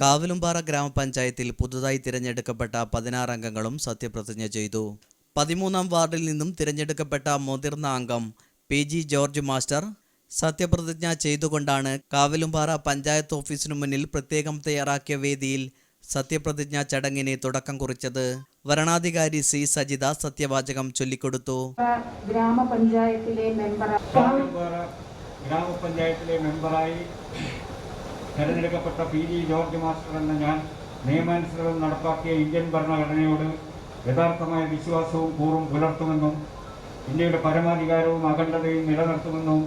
കാവലുംപാറ ഗ്രാമപഞ്ചായത്തിൽ പുതുതായി തിരഞ്ഞെടുക്കപ്പെട്ട പതിനാറ് അംഗങ്ങളും സത്യപ്രതിജ്ഞ ചെയ്തു. പതിമൂന്നാം വാർഡിൽ നിന്നും തിരഞ്ഞെടുക്കപ്പെട്ട മുതിർന്ന അംഗം പി ജി ജോർജ് മാസ്റ്റർ സത്യപ്രതിജ്ഞ ചെയ്തുകൊണ്ടാണ് കാവലുംപാറ പഞ്ചായത്ത് ഓഫീസിനു മുന്നിൽ പ്രത്യേകം തയ്യാറാക്കിയ വേദിയിൽ സത്യപ്രതിജ്ഞ ചടങ്ങിന് തുടക്കം കുറിച്ചത്. വരണാധികാരി സി സജിത സത്യവാചകം ചൊല്ലിക്കൊടുത്തു. ഗ്രാമപഞ്ചായത്തിലെ മെമ്പറായി തെരഞ്ഞെടുക്കപ്പെട്ട പി ജി ജോർജ് മാസ്റ്റർ എന്ന ഞാൻ നിയമാനുസൃതം നടപ്പാക്കിയ ഇന്ത്യൻ ഭരണഘടനയോട് യഥാർത്ഥമായ വിശ്വാസവും കൂറും പുലർത്തുമെന്നും ഇന്ത്യയുടെ പരമാധികാരവും അഖണ്ഡതയും നിലനിർത്തുമെന്നും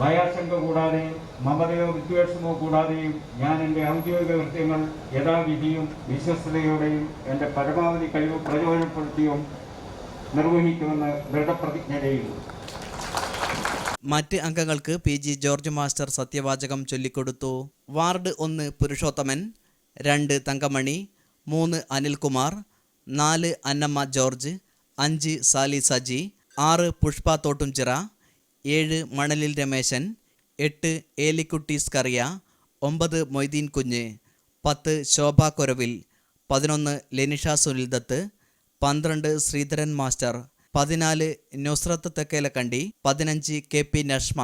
ഭയാശങ്ക കൂടാതെ മമതയോ വിദ്വേഷമോ കൂടാതെയും ഞാൻ എന്റെ ഔദ്യോഗിക കൃത്യങ്ങൾ യഥാവിധിയും വിശ്വസ്തയോടെയും എന്റെ പരമാവധി കഴിവ് പ്രയോജനപ്പെടുത്തിയും നിർവഹിക്കുമെന്ന് ദൃഢപ്രതിജ്ഞ ചെയ്യുന്നു. മറ്റ് അംഗങ്ങൾക്ക് പി ജി ജോർജ് മാസ്റ്റർ സത്യവാചകം ചൊല്ലിക്കൊടുത്തു. വാർഡ് ഒന്ന് പുരുഷോത്തമൻ രണ്ട് തങ്കമണി മൂന്ന് അനിൽകുമാർ നാല് അന്നമ്മ ജോർജ് അഞ്ച് സാലി സജി ആറ് പുഷ്പ തോട്ടുംചിറ ഏഴ് മണലിൽ രമേശൻ എട്ട് ഏലിക്കുട്ടി സ്കറിയ ഒമ്പത് മൊയ്തീൻ കുഞ്ഞ് പത്ത് ശോഭ കൊരവിൽ പതിനൊന്ന് ലെനിഷ സുനിൽദത്ത് പന്ത്രണ്ട് ശ്രീധരൻ മാസ്റ്റർ പതിനാല് നുസ്രത്ത് തെക്കേലക്കണ്ടി പതിനഞ്ച് കെ പി നഷ്മ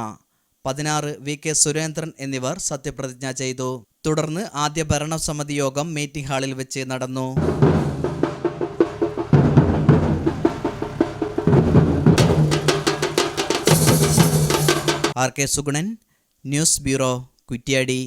പതിനാറ് വി കെ സുരേന്ദ്രൻ എന്നിവർ സത്യപ്രതിജ്ഞ ചെയ്തു. തുടർന്ന് ആദ്യ ഭരണസമിതി യോഗം മീറ്റിംഗ് ഹാളിൽ വെച്ച് നടന്നു. R K Sugunan news bureau Kuttiadi.